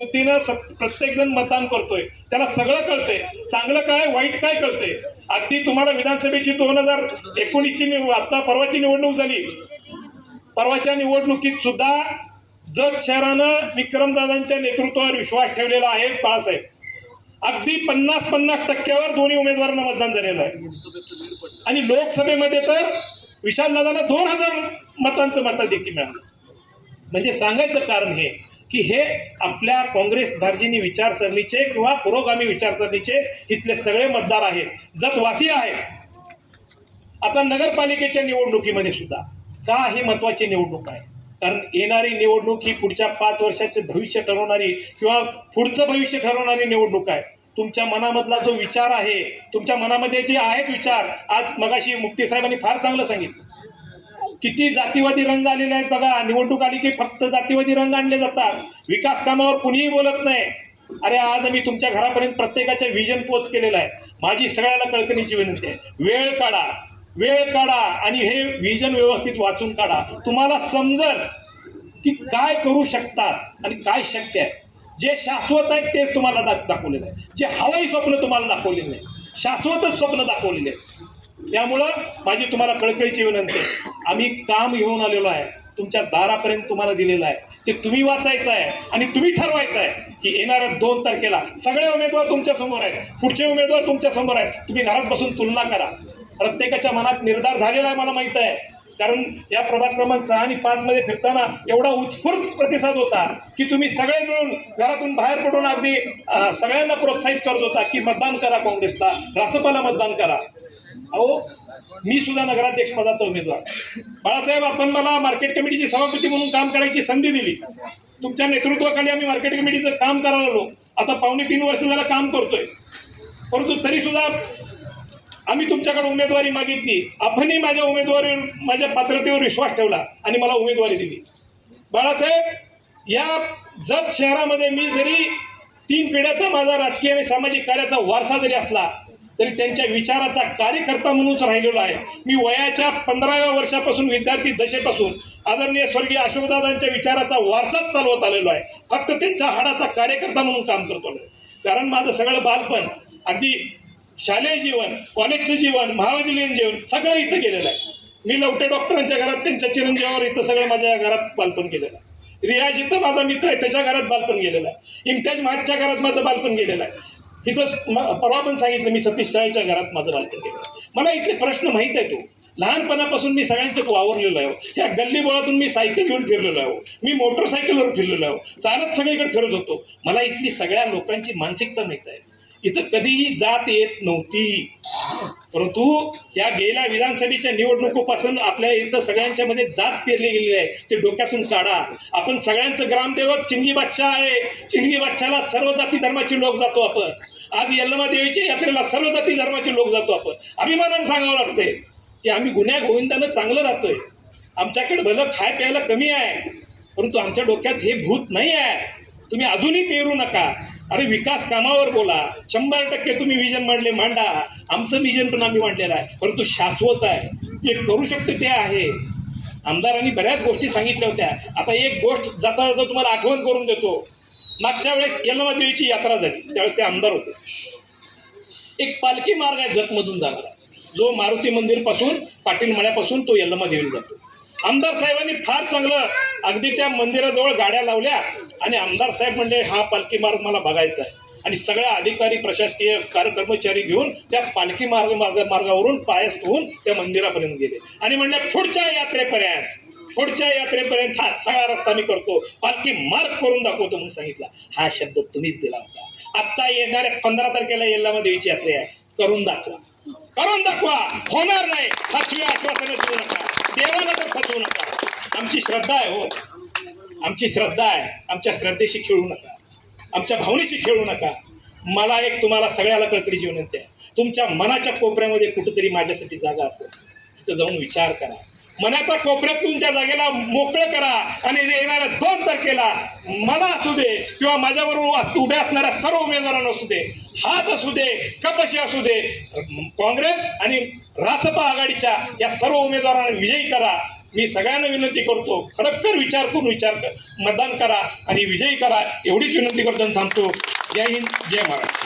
बुद्धीनं प्रत्येक जण मतदान करतोय. त्याला सगळं कळतंय. चांगलं काय वाईट काय कळतंय? अगदी तुम्हाला विधानसभेची दोन हजार एकोणीसची निवड आता परवाची निवडणूक झाली. परवाच्या निवडणुकीत सुद्धा जत शहरानं विक्रमदादांच्या नेतृत्वावर विश्वास ठेवलेला आहे बाळासाहेब. अगदी पन्नास पन्नास टक्क्यावर दोन्ही उमेदवारांना मतदान झालेलं आहे. आणि लोकसभेमध्ये तर विशालदादांना दोन हजार मतांचं मताधिक्य मिळालं. म्हणजे सांगायचं कारण हे की हे आपल्या काँग्रेस धार्जिनी विचारसरणीचे किंवा पुरोगामी विचारसरणीचे इथले सगळे मतदार आहेत. जतवासी आहेत. आता नगरपालिकेच्या निवडणुकीमध्ये सुद्धा का ही महत्वाची निवडणूक आहे? कारण येणारी निवडणूक ही पुढच्या पाच वर्षाचे भविष्य ठरवणारी किंवा पुढचं भविष्य ठरवणारी निवडणूक आहे. तुमच्या मनामधला जो विचार आहे तुमच्या मनामध्ये जे आहेत विचार आज मगाशी मुक्ती साहेबांनी फार चांगलं सांगितलं. किती जातीवादी रंग आलेले आहेत बघा. निवडणूक आली की फक्त जातीवादी रंग आणले जातात. विकास कामावर कुणीही बोलत नाही. अरे आज आम्ही तुमच्या घरापर्यंत प्रत्येकाच्या व्हिजन पोच केलेला आहे. माझी सगळ्याला कळकणीची विनंती आहे. वेळ काढा. वेळ काढा आणि हे व्हिजन व्यवस्थित वाचून काढा. तुम्हाला समजल की काय करू शकतात आणि काय शक्य आहे. जे शाश्वत आहेत तेच तुम्हाला दाख दाखवलेलं आहे. जे हवाई स्वप्न तुम्हाला दाखवलेलं आहे शाश्वतच स्वप्न दाखवलेले आहे त्यामुळं माझी तुम्हाला कळकळीची विनंती आम्ही काम घेऊन आलेलो आहे. तुमच्या दारापर्यंत तुम्हाला दिलेलं आहे. ते तुम्ही वाचायचं आहे आणि तुम्ही ठरवायचं आहे की येणाऱ्या दोन तारखेला सगळे उमेदवार तुमच्यासमोर आहेत. पुढचे उमेदवार तुमच्यासमोर आहेत. तुम्ही घरात बसून तुलना करा. प्रत्येकाच्या मनात निर्धार झालेला आहे मला माहीत आहे. कारण या प्रभाग क्रमांक सहा आणि पाचमध्ये फिरताना एवढा उत्स्फूर्त प्रतिसाद होता की तुम्ही सगळे मिळून घरातून बाहेर पडून अगदी सगळ्यांना प्रोत्साहित करत होता की मतदान करा काँग्रेसला. रासपाला मतदान करा. अहो मी सुद्धा नगराध्यक्ष पदाचा उमेदवार. बाळासाहेब आपण मला मार्केट कमिटीची सभापती म्हणून काम करायची संधी दिली. तुमच्या नेतृत्वाखाली आम्ही मार्केट कमिटीचं काम करायला लागलो आता पावणे तीन वर्ष झालं काम करतोय. परंतु तरी सुद्धा आम्ही तुमच्याकडे उमेदवारी मागितली. आपणही माझ्या उमेदवारी माझ्या पात्रतेवर विश्वास ठेवला आणि मला उमेदवारी दिली. बाळासाहेब या जत शहरामध्ये मी जरी तीन पिढ्याचा माझा राजकीय आणि सामाजिक कार्याचा वारसा जरी असला तरी त्यांच्या विचाराचा कार्यकर्ता म्हणूनच राहिलेलो आहे. मी वयाच्या पंधराव्या वर्षापासून विद्यार्थी दशेपासून आदरणीय स्वर्गीय अशोकदादांच्या विचाराचा वारसाच चालवत आलेलो आहे. फक्त त्यांच्या हाडाचा कार्यकर्ता म्हणून काम करतो कारण माझं सगळं बालपण अगदी शालेय जीवन कॉलेजचं जीवन महाविद्यालयीन जीवन सगळं इथं गेलेलं आहे. मी लवटे डॉक्टरांच्या घरात त्यांच्या चिरंजीवावर इथं सगळं माझ्या घरात बालपण केलेलं आहे. रियाज इथं माझा मित्र आहे त्याच्या घरात बालपण गेलेलं आहे. इम्तियाज महाजच्या घरात माझं बालपण गेलेलं आहे. तिथं परवा पण सांगितलं मी सतीश शाळेच्या घरात माझं बालपण केलं. मला इथले प्रश्न माहीत आहे तो. लहानपणापासून मी सगळ्यांचं वावरलेलो आहे. या गल्ली बोळातून मी सायकल घेऊन फिरलेलो आहे. मी मोटरसायकलवर फिरलेलो आहे. चालत सगळीकडे फिरत होतो. मला इथली सगळ्या लोकांची मानसिकता माहीत आहे. इथं कधीही जात येत नव्हती. परंतु या गेल्या विधानसभेच्या निवडणुकीपासून आपल्या इथं सगळ्यांच्या मध्ये जात पेरली गेलेली आहे. ते डोक्यातून काढा. आपण सगळ्यांचं ग्रामदेवत चिंगी बादशाह आहे. चिंगी बादशाहला सर्व जाती धर्माचे लोक जातो आपण. आज यल्लमा देवीच्या यात्रेला सर्व जाती धर्माचे लोक जातो आपण. अभिमानानं सांगावं लागतंय की आम्ही गुन्ह्या गोविंदानं चांगलं राहतोय. आमच्याकडे भलं खाय प्यायला कमी आहे परंतु आमच्या डोक्यात हे भूत नाही आहे. तुम्ही अजूनही पेरू नका. अरे विकास कामावर बोला. शंभर टक्के तुम्ही विजन मांडले मांडा. आमचं विजन पण आम्ही मांडलेलं आहे परंतु शाश्वत आहे. जे करू शकतो ते आहे. आमदारांनी बऱ्याच गोष्टी सांगितल्या होत्या. आता एक गोष्ट जाता जाता तुम्हाला आठवण करून देतो. मागच्या वेळेस यल्लमादेवीची यात्रा झाली. त्यावेळेस ते आमदार होते. एक पालखी मार्ग आहे जतमधून जाणारा. जो मारुती मंदिरपासून पाटील मळ्यापासून तो यल्लमादेवीला जातो. आमदार साहेबांनी फार चांगलं अगदी त्या मंदिराजवळ गाड्या लावल्या आणि आमदार साहेब म्हणजे हा पालखी मार्ग मला बघायचा आहे. आणि सगळ्या अधिकारी प्रशासकीय कार्यकर्मचारी घेऊन त्या पालखी मार्ग मार्ग मार्गावरून पायस होऊन त्या मंदिरापर्यंत गेले. आणि म्हणले पुढच्या यात्रेपर्यंत पुढच्या यात्रेपर्यंत हा सगळा रस्ता मी करतो. पालखी मार्ग करून दाखवतो म्हणून सांगितला. हा शब्द तुम्हीच दिला होता. आत्ता येणाऱ्या पंधरा तारखेला येल्लामा देवीची यात्रा आहे. करून दाखवा. करून दाखवा. होणार नाही. फसवी आश्वासनं देऊ नका. देवाला तर फसवू नका. आमची श्रद्धा आहे हो. आमची श्रद्धा आहे. आमच्या श्रद्धेशी खेळू नका. आमच्या भावनेशी खेळू नका. मला एक तुम्हाला सगळ्याला कळकळीची विनंती आहे. तुमच्या मनाच्या कोपऱ्यामध्ये कुठेतरी माझ्यासाठी जागा असेल तिथं जाऊन विचार करा. मनाचा कोपऱ्यातूनच्या जागेला मोकळं करा आणि येणाऱ्या दोन तारखेला मला असू दे किंवा माझ्याबरोबर उभ्या असणाऱ्या सर्व उमेदवारांना असू दे हात असू दे कपशी असू दे काँग्रेस आणि रासपा आघाडीच्या या सर्व उमेदवारांना विजयी करा. मी सगळ्यांना विनंती करतो खडक्कर विचार करून विचार कर मतदान करा आणि विजयी करा एवढीच विनंती करतो आणि थांबतो. जय हिंद जय महाराष्ट्र.